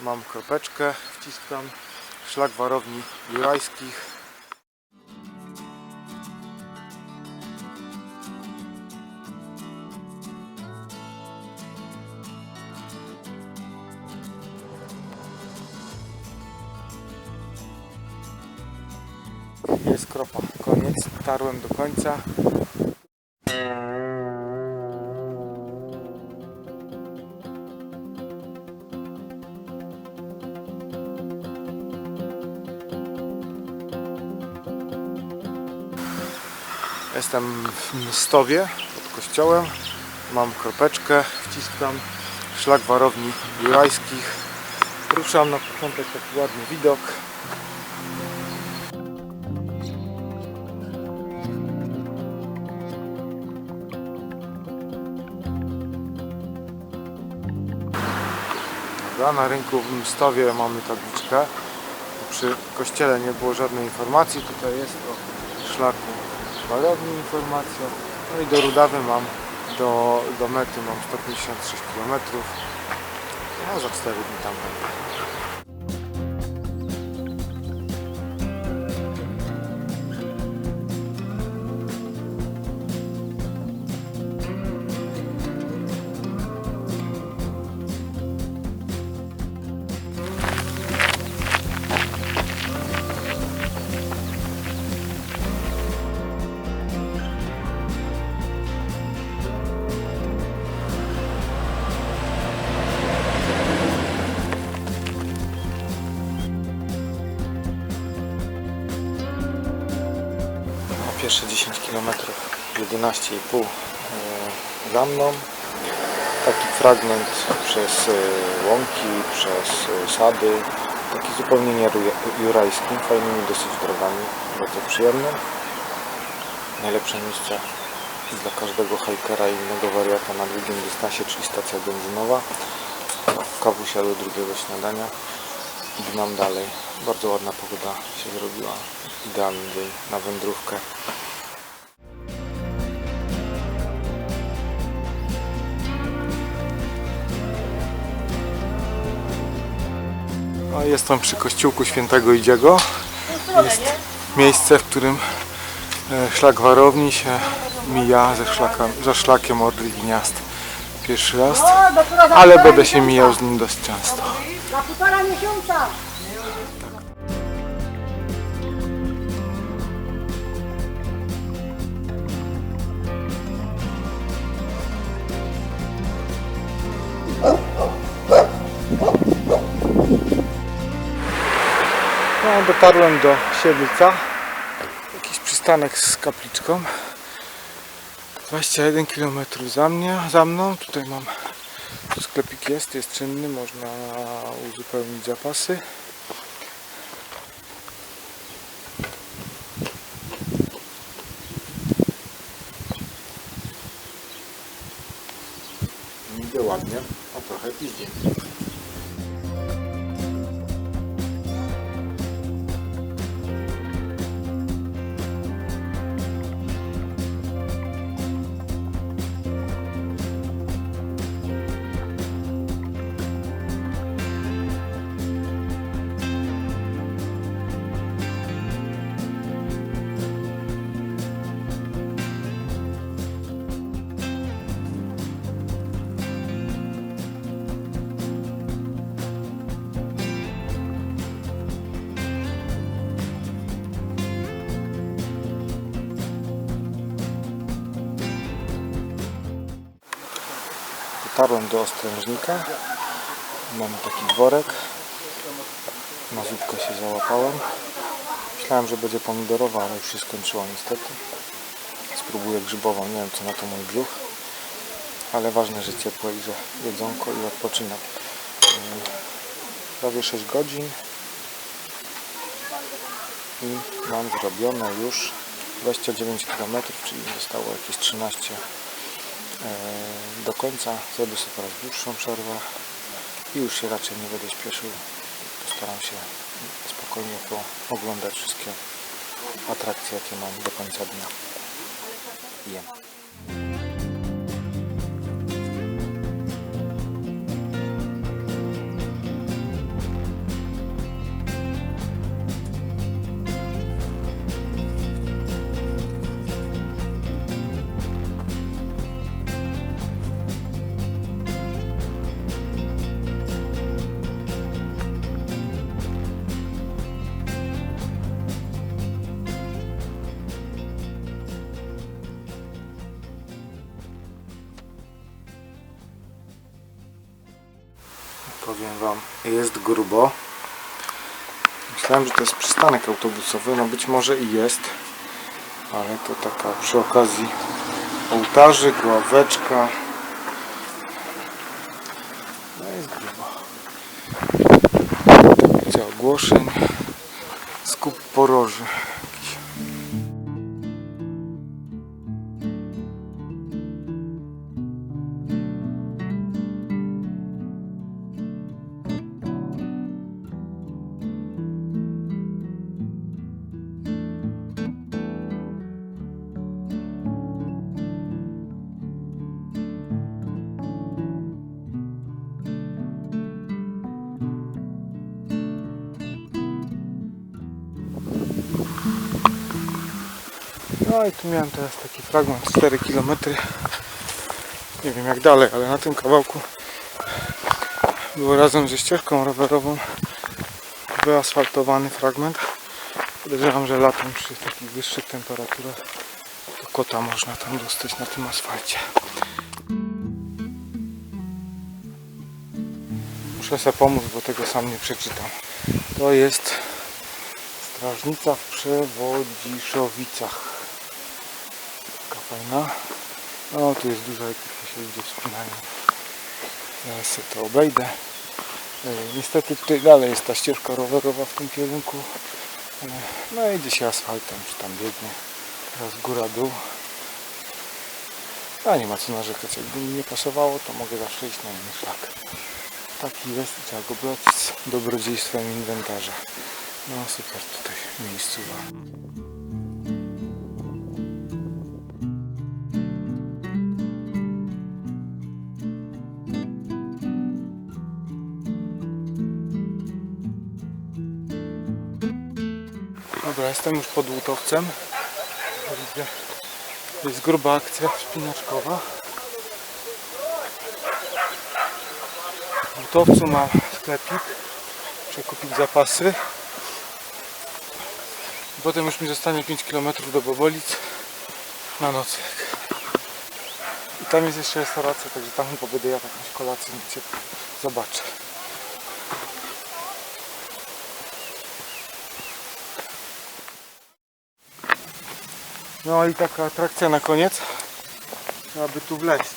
Mam kropeczkę, wciskam szlak warowni jurajskich. Jest kropa, koniec, tarłem do końca. Jestem w Mstowie pod kościołem. Mam kropeczkę, wciskam szlak warowni jurajskich. Ruszam na początek taki ładny widok. Na rynku w Mstowie mamy tabliczkę. Przy kościele nie było żadnej informacji. Tutaj jest o szlaku warowni informacja. No i do Rudawy mam, do, do mety mam 156 km. No za 4 dni tam będę. Pierwsze 10 km 11,5 e, za mną. Taki fragment przez e, łąki, przez e, sady. Taki zupełnie nie ru- jurajski, fajnymi dosyć drogami, bardzo przyjemnym. Najlepsze miejsce dla każdego hajkera i innego wariata na długim dystansie, czyli stacja benzynowa. Kawusia do drugiego śniadania i gnam dalej. Bardzo ładna pogoda się zrobiła. Idealny dzień na wędrówkę. A jestem przy kościółku świętego Idziego. Jest miejsce, w którym e, szlak warowni się mija ze, szlaka, ze szlakiem Orli Gniazd. Pierwszy raz, ale będę się mijał z nim dość często. Za półtora miesiąca. No, dotarłem do Siedlca. Jakiś przystanek z kapliczką. 21 km za mnie, za mną. Tutaj mam tu sklepik jest, jest czynny, można uzupełnić zapasy. Idzie ładnie, a trochę idzie. Dotarłem do Ostrężnika. Mamy taki dworek. Na zupkę się załapałem. Myślałem, że będzie pomidorowa, ale już się skończyła niestety. Spróbuję grzybową, nie wiem co na to mój brzuch. Ale ważne, że ciepłe i że jedzonko i odpoczynek. Prawie 6 godzin. I mam zrobione już 29 km, czyli zostało jakieś 13 e, do końca. Zrobię sobie teraz dłuższą przerwę i już się raczej nie będę śpieszył. Postaram się spokojnie pooglądać wszystkie atrakcje, jakie mam do końca dnia. Jem. Powiem Wam, jest grubo. Myślałem, że to jest przystanek autobusowy, no być może i jest, ale to taka przy okazji ołtarzyk, ławeczka. No jest grubo. Tablica ogłoszeń, skup poroży. No i tu miałem teraz taki fragment 4 km. Nie wiem jak dalej, ale na tym kawałku było razem ze ścieżką rowerową wyasfaltowany fragment. Podejrzewam, że latem przy takich wyższych temperaturach to kota można tam dostać na tym asfalcie. Muszę sobie pomóc, bo tego sam nie przeczytam. To jest Strażnica w Przewodziszowicach. Fajna. No tu jest dużo ekip, się ludzie wspinają. Zaraz sobie to obejdę. E, Niestety tutaj dalej jest ta ścieżka rowerowa w tym kierunku. E, No idzie się asfaltem, czy tam biegnie. Teraz góra dół. A nie ma co narzekać. Jakby mi nie pasowało, to mogę zawsze iść na inny szlak. Taki jest i trzeba go brać z dobrodziejstwem inwentarza. No super tutaj miejscowa. Jestem już pod Łutowcem. Widzę, jest gruba akcja wspinaczkowa. W Łutowcu mam sklepik. Przekupić zapasy. Potem już mi zostanie 5 km do Bobolic na nocleg. I tam jest jeszcze restauracja, także tam będę jadł jakąś kolację ciepłą. Zobaczę. No i taka atrakcja na koniec. Trzeba by tu wleźć.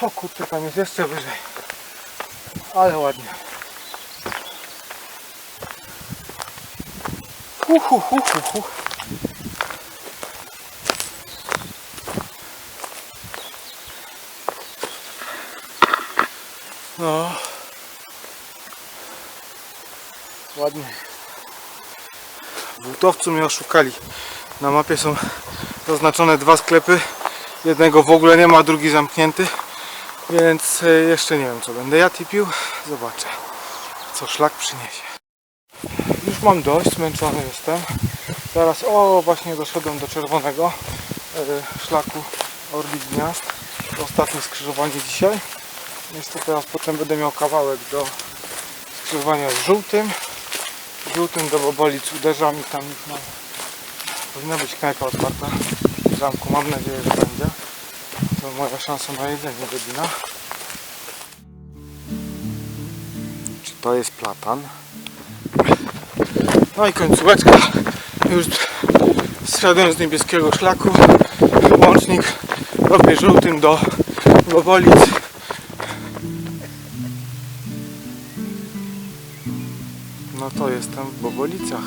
O kurczę, tam jest jeszcze wyżej. Ale ładnie. Hu, hu, hu, No. Ładnie. W Łutowcu mnie oszukali. Na mapie są zaznaczone dwa sklepy. Jednego w ogóle nie ma, drugi zamknięty. Więc e, jeszcze nie wiem co będę jadł i pił. Zobaczę co szlak przyniesie. Już mam dość, zmęczony jestem. Teraz, o właśnie doszedłem do czerwonego e, szlaku Orlik Gniazd. Ostatnie skrzyżowanie dzisiaj. Niestety teraz potem będę miał kawałek do skrzyżowania z żółtym. Żółtym do Bobolic uderzam i tam no, powinna być knajpa otwarta w zamku. Mam nadzieję, że będzie. To moja szansa na jedzenie godzina. Czy to jest platan? No i końcóweczka. Już zszedłem z niebieskiego szlaku. Łącznik robię żółtym do Bobolic. To jestem w Bobolicach.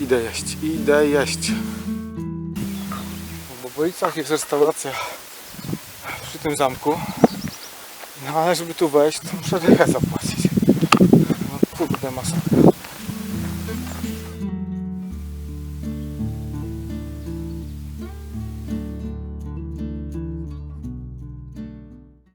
Idę jeść, idę jeść. W Bobolicach jest restauracja przy tym zamku. No ale żeby tu wejść, to muszę dychę zapłacić. No kurde masakra.